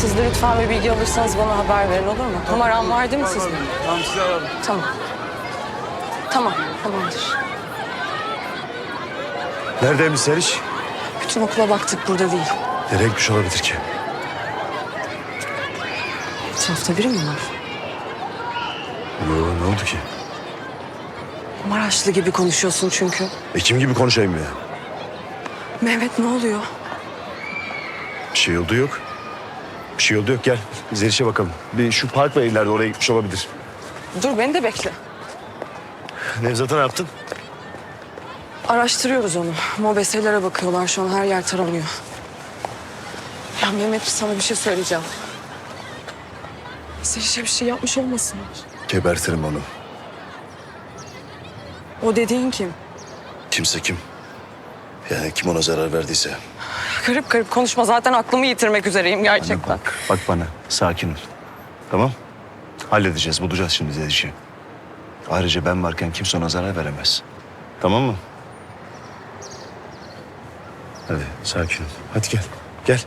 Siz de lütfen bir bilgi alırsanız bana haber verin olur mu? Numaram var değil mi sizin? Tamam sizi ararım. Tamam. Tamam, tamamdır. Neredeymiş Seriş? Bütün okula baktık burada değil. Nereye gitmiş olabilir ki? Etrafta biri mi var? Yo, ne oldu ki? Maraşlı gibi konuşuyorsun çünkü. E kim gibi konuşayım ya? Mehmet ne oluyor? Bir şey oldu yok. Bir şey oldu yok gel. Zeliş'e bakalım. Bir şu park var ileride oraya gitmiş olabilir. Dur beni de bekle. Nevzat'a ne yaptın? Araştırıyoruz onu. Mobeselere bakıyorlar şu an her yer taranıyor. Ya Mehmet sana bir şey söyleyeceğim. Zeliş'e bir şey yapmış olmasınlar. Gebertirim onu. O dediğin kim? Kimse kim? Yani kim ona zarar verdiyse. Garip garip konuşma zaten aklımı yitirmek üzereyim gerçekten. Bak, bak bana. Sakin ol. Tamam? Halledeceğiz, bulacağız şimdi Zeliş'i. Ayrıca ben varken kimse ona zarar veremez. Tamam mı? Hadi sakin ol. Hadi gel. Gel.